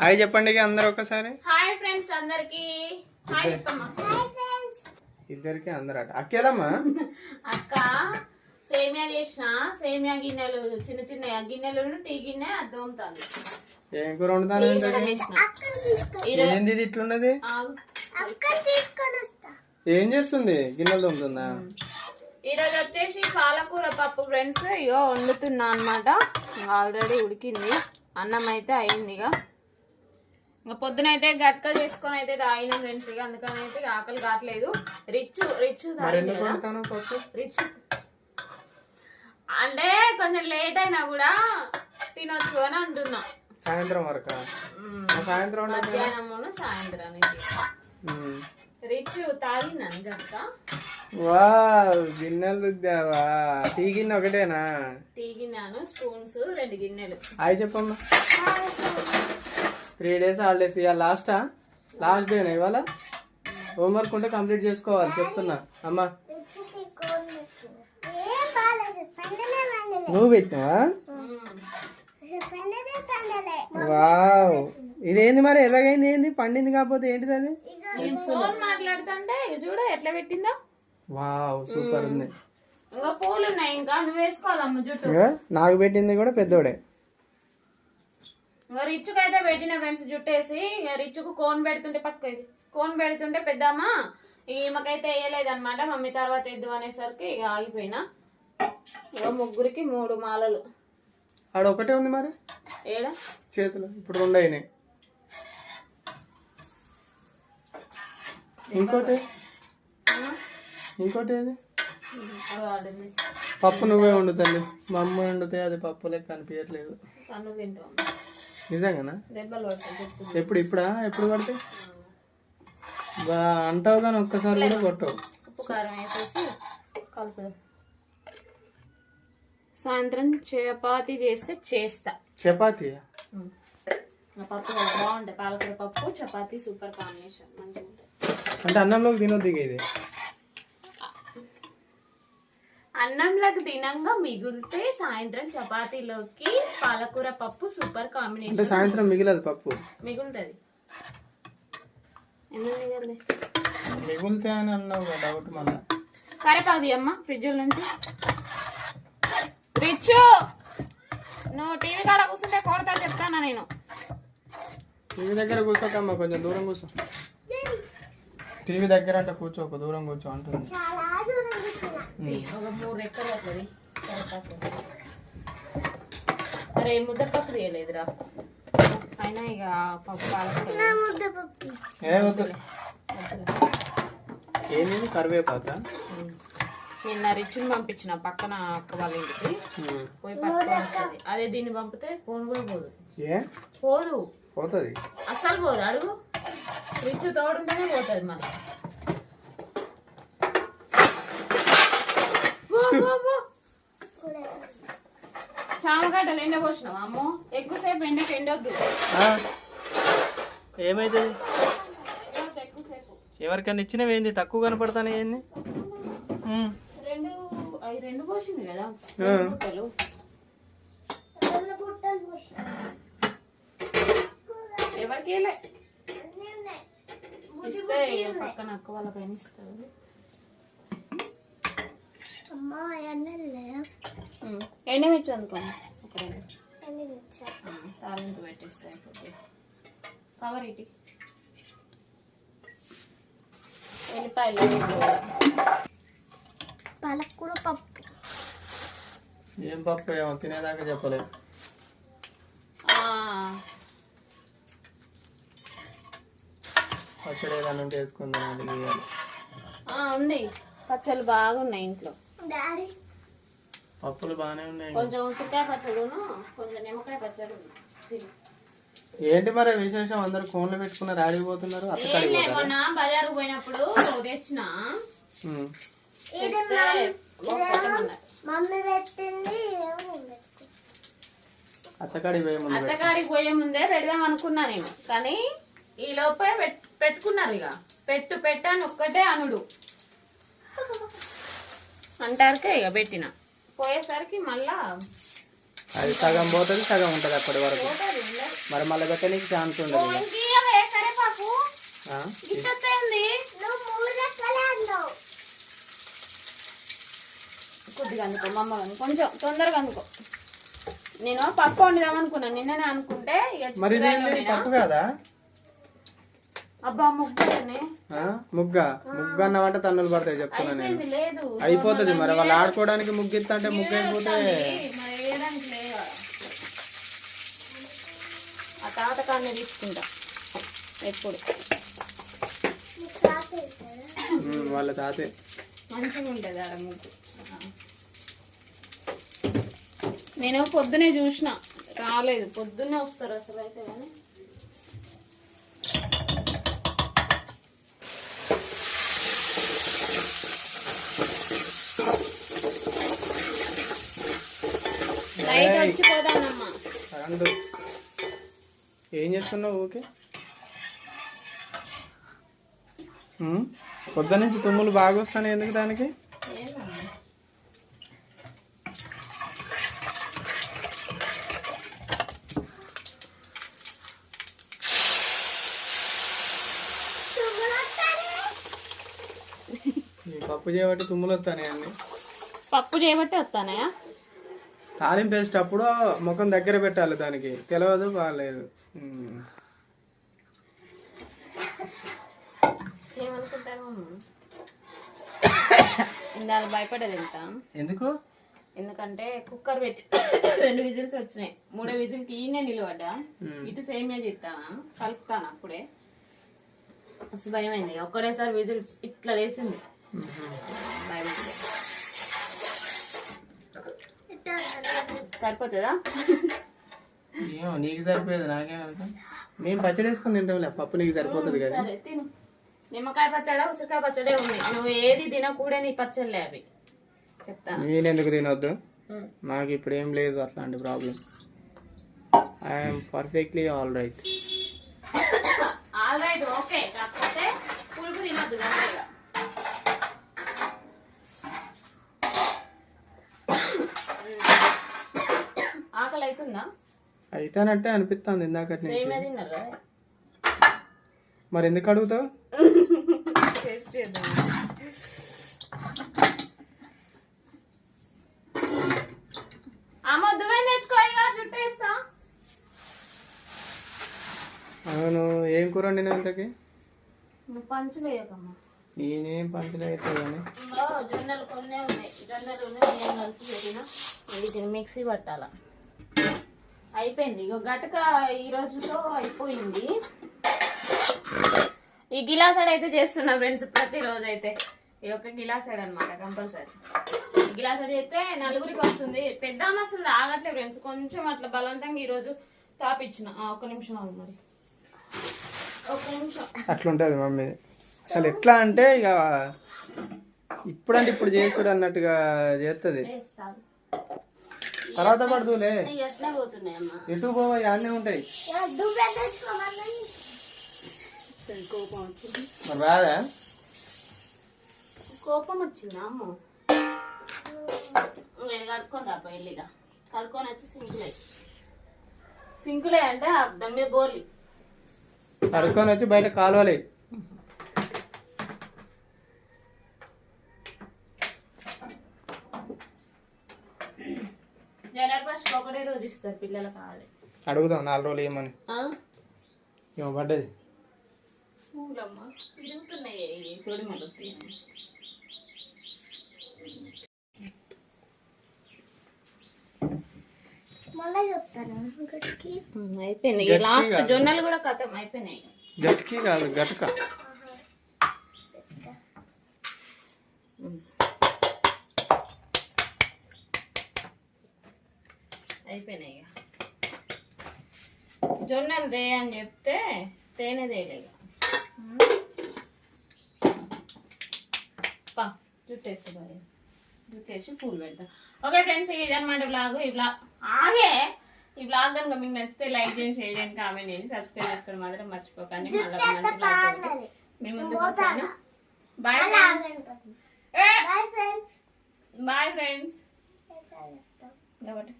Hi చెప్పండి ఇక అందరు ఒకసారి. హాయ్ ఫ్రెండ్స్ అందరికి. హాయ్ చెప్పమ్మా ఇద్దరికి అందరట. అక్కేదమ్మా అక్క సేమియా చేసిన సేమియా గిన్నెలు చిన్న చిన్న గిన్నెలు టీ గిన్నె అద్దోముతాను ఏం కూర వండుతాను ఏంది ఇది ఇట్లున్నది. ఏం చేస్తుంది? గిన్నెలు తోముతుందా? ఈరోజు వచ్చేసి పాలకూర పప్పు ఫ్రెండ్స్. ఇగో వండుతున్నా అనమాట ఆల్రెడీ ఉడికింది. అన్నం అయితే అయింది ఇక ఇంకా పొద్దునైతే గట్క చేసుకొని అయితే తాగిన ఫ్రెండ్స్ ఇక అందుకని అయితే ఆకలి కావట్లేదు. Rich rich rich. అంటే కొంచెం లేట్ అయినా కూడా తినొచ్చు అని అంటున్నా. సాయంత్రం వరకు. సాయంత్రం వండక మధ్యాహ్నమును సాయంత్రానికి రిచ్ తాగిందని గట్క. వా గిన్నెలు రుద్దావా? టీ గిన్నె ఒకటేనా? టీగినాను స్పూన్స్ రెండు గిన్నెలు. హాయ్ చెప్పమ్మా. త్రీ డేస్ హాలిడేస్ ఇవాళ లాస్టా? లాస్ట్ డేనా ఇవాళ? హోంవర్క్ ఉంటే కంప్లీట్ చేసుకోవాలి చెప్తున్నా. అమ్మా. నువ్వు పెట్టినావా? వావ్. ఇదేంది మరి? ఎలాగైంది? ఏంది? పండింది కాకపోతే ఏంటిది అది? నేను ఫోన్ మాట్లాడుతుంటే ఇక చూడు ఎట్లా పెట్టిందో. వావ్ సూపర్ ఉంది. ఇంకా పూలు ఉన్నాయి ఇంకా. నువ్వు వేసుకోవాలమ్మ జుట్టు. ఇగో నాకు పెట్టింది కూడా పెద్దోడే. ఇంకా రిచ్చుకు అయితే పెట్టిన ఫ్రెండ్స్ జుట్టు వేసి ఇక రిచ్చుకు కోన్ పెడుతుంటే పట్టుకోది కోన్ పెడుతుంటే పెద్దమ్మ ఈమెకైతే వేయలేదు అనమాట మమ్మీ తర్వాత వేద్దు అనేసరికి ఇక ఆగిపోయినా. ఇక ముగ్గురికి మూడు మాలలు. ఆడ ఒకటే ఉంది మరి? ఏడ? చేతులు ఇప్పుడు రెండు అయినాయి. ఇంకోటి? ఇంకోటి ఏది? పప్పు నువ్వే వండుతుంది మా అమ్మ వండితే అది పప్పు లెక్క అనిపించట్లేదు నిజంగానా? ఎప్పుడు ఇప్పుడా? ఎప్పుడు పడితే? అంటావు కానీ ఒక్కసారి కూడా కొట్టవు. ఉప్పు కారం వేసేసి కలుపుదాం. సాయంత్రం చపాతి చేస్తే చేస్తా. చపాతీ పప్పు బాగుంటాయి. పాలకూర పప్పు చపాతి సూపర్ కాంబినేషన్. మంచిగా అంటే అన్నంలోకి తినొద్దు ఇది. అన్నంలోకి తినంగా మిగిలితే సాయంత్రం చపాతీలోకి పాలకూర పప్పు సూపర్ అంటే కాంబినేషన్ సాయంత్రం మిగిలదు పప్పు. మిగులుతుంది. ఎందుకు మిగలది? అని అన్నావు కదా డౌట్ మళ్ళా. కరేపాకు అమ్మ ఫ్రిడ్జ్ నుంచి. రిచ్! నువ్వు టీవీ కాడ కూర్చుంటే కొడతా చెప్తానా నేను. టీవీ దగ్గర కూర్చోకమ్మా కొంచెం దూరం కూర్చో టీవీ దగ్గర అంటే కూర్చోకు దూరం కూర్చో అంటుంది. ఒక మూడు రెక్కలు అవుతుంది కరేపాకు. అరే ముద్దపప్పు తీయలేదురా అయినా ఇక పప్పు పాలకూర ఏ వద్దు. వద్దులే. ఏంది కరివేపాక నిన్న రిచ్ని పంపించిన పక్కన అక్క వాళ్ళ ఇంటికి. పోయి పట్టుకొని అదే దీన్ని పంపితే ఫోన్ కూడా పోదు. ఏ? పోదు. పోతుంది. అస్సలు పోదు. అడుగు. రిచ్ తోడుంటేనే పోతుంది మరి పో, పో, పో. చామగడ్డలు ఎండ పోసినావా అమ్మో? ఎక్కువసేపు ఎండకి ఎండొద్దు ఏమైతుంది? ఎండొద్దు ఎక్కువసేపు ఎవరికైనా ఇచ్చినవి ఏంది? తక్కువ కనపడతానే ఏంది. రెండు అవి రెండు పోసింది కదా ఆ. రెండు బుట్టలు. ఎవరికి వెళ్ళే ఇస్తే పక్కన అక్క వాళ్ళకైనా ఇస్తారు ఉమ్. ఎండమిర్చి అందుకోండి ఒక రెండు. తాలింపు పెట్టేస్తే అయిపోతుంది కవర్ ఇటు. ఎల్లిపాయలు. పాలకూర పప్పు. ఏం పప్పు ఏమో తినేదాకా చెప్పలేదు ఆ, పచ్చడి ఏదైనా ఉంటే వేసుకుందాం అది ఉంది. పచ్చళ్ళు బాగున్నాయి ఇంట్లో. డాడీ. పప్పులు బాగానే ఉన్నాయి. కొంచెం ఉసిరికాయ పచ్చడును కొంచెం నిమ్మకాయ పచ్చడి. ఏంటి మరి విశేషం? అందరు ఫోన్లు పెట్టుకున్నారు ఆడిపోతున్నారు అత్తకాడికి మొన్న బజారు పోయినప్పుడు తెచ్చిన. అత్తకాడికి పోయే ముందు పెట్టు. అత్తగాడికి పోయే ముందే పెడదాం అనుకున్నా నేను. కానీ ఈ లోపే పెట్- పెట్టుకున్నారు ఇక. పెట్టు పెట్టాను ఒక్కటే అనుడు. అంటారుకే ఇక పెట్టిన. పోయేసరికి మళ్ళా అది సగం పోతుంది సగం ఉంటుంది అప్పటి వరకు. మరి మళ్ళీ పెట్టడానికి ఛాన్స్ ఉండదు కొద్దిగా అందుకో మమ్మ కానీ కొంచెం తొందరగా అందుకో. నేను పప్పు వండుదాం అనుకున్నాను నిన్ననే అనుకుంటే మరి కాదా? అబ్బా ఆ? ముగ్గ? ముగ్గు అన్నమాట తన్నులు పడతాయి చెప్తున్నా నేను. అయిపోతుంది మరి వాళ్ళు ఆడుకోవడానికి ముగ్గు ఇస్తా అంటే ముగ్గు అయిపోతే. ఆ తీసుకుంటా. ఎప్పుడు? వాళ్ళ తాతే. మంచిగా ఉంటుంది ఆడ ముగ్గు. నేను పొద్దునే చూసిన. రాలేదు. పొద్దున్నే వస్తారు అసలు అయితే కానీ. ఏం చేస్తున్నావు ఓకే పొద్దు నుంచి తుమ్ములు బాగా వస్తాయి ఎందుకు దానికి? పప్పు చేయబట్టి తుమ్ములు వస్తాయి అన్ని? పప్పు చేయబట్టి వస్తానయా? తాలింపు వేసేటప్పుడు ముఖం దగ్గర పెట్టాలి దానికి. తెలియదు బాగాలేదు ఇందాక భయపడేది తెలుసా? ఎందుకు? ఎందుకంటే కుక్కర్ పెట్టి రెండు విజిల్స్ వచ్చినాయి. మూడో విజిల్కి ఈయనే నిలబడ్డా. ఇటు సేమియా చేస్తానా? కలుపుతాను అప్పుడే? మస్తు భయం అయింది ఒక్కడేసారి విజిల్స్ ఇట్లా వేసింది. భయపడింది ఇట్లా అన్నాడు. సరిపోతుందా? ఏమో నీకు సరిపోయేది నాకేమో మేము పచ్చడి వేసుకొని తింటాంలే పప్పు నీకు సరిపోతుంది కదా. సరే తిను. నిమ్మకాయ పచ్చడా ఉసిరికాయ పచ్చడే ఉంది. నువ్వు ఏది తినకూడే నీ పచ్చళ్ళే అవి. చెప్తాను నేను ఎందుకు తినొద్దు. నాకు ఇప్పుడు ఏం లేదు అట్లాంటి problem I'm perfectly all right all right okay కాకపోతే పులుపు తినొద్దు ఆకలి అవుతుందా అయితేనట్టే అనిపిస్తుంది ఇందాక మరి ఎందుకు అడుగుతావు? అవును ఏం కూర ఇంతకి? పంచులు వేయకమ్మా. నేనేం పంచలే అయితే కానీ. ఇందులో జొన్నలు కొన్నే ఉన్నాయి. జొన్నలు ఉన్నాయి నేను పెట్టిన? వీటిని మిక్సీ పట్టాల? అయిపోయింది. ఇక గటక ఈ రోజుతో అయిపోయింది. ఈ గిలాసడ్ అయితే చేస్తున్నా ఫ్రెండ్స్ ప్రతిరోజు అయితే ఈ యొక్క గిలాసడ్ అనమాట కంపల్సరీ. గిలాసడ్ అయితే నలుగురికి వస్తుంది. పెద్ద అసలు ఆగట్లే ఫ్రెండ్స్. కొంచెం అట్లా బలవంతంగా ఈరోజు తాపిచ్చిన ఆ, ఒక్క నిమిషం ఆగు మరి. ఒక్క నిమిషం. అట్లుంటుంది మమ్మీ. అసలు ఎట్లా అంటే ఇక ఇప్పుడంటే ఇప్పుడు చేసుడు అన్నట్టుగా చేస్తుంది. తర్వాత పడుతులే ఇవి ఎట్లా పోతున్నాయి అమ్మా ఎటు పోవా అన్నీ ఉంటాయి. మరి రాదా? కోపం వచ్చిందా అమ్మ? కడుక్కొని రా పెళ్ళిగా కడుక్కొని వచ్చి సింకులే. సింకులే అంటే అర్థం మీద బోలి. కడుక్కొని వచ్చి బయట కాలువలే. ఇస్తారు పిల్లలకు కావాలి. అడుగుదాం నాలుగు రోజులు ఏమని? ఏమో పడ్డది. పూలమ్మ తిరుగుతున్నాయి మళ్ళీ గట్టిగా. లాస్ట్ జొన్నలు కూడా కథం అయిపోయినాయి. గట్కి కాదు గటక అయిపోయినాయి ఇక. జొన్నలు దే అని చెప్తే తేనె తేలేదు పా జుట్టేసి జుట్టేసి పూలు పెడతా. ఓకే ఫ్రెండ్స్ ఇది అనమాట బ్లాగ్ ఈ బ్లాగ్ ఆగే. ఈ బ్లాగ్ కనుక మీకు నచ్చితే లైక్ చేయండి షేర్ చేయండి కామెంట్ చేయండి సబ్స్క్రైబ్ చేసుకోవడం మాత్రం మర్చిపోకండి. మళ్ళీ మంచి బ్లాగ్ తోటి మీ ముందుకు వస్తాను. Bye friends bye friends bye friends కాబట్టి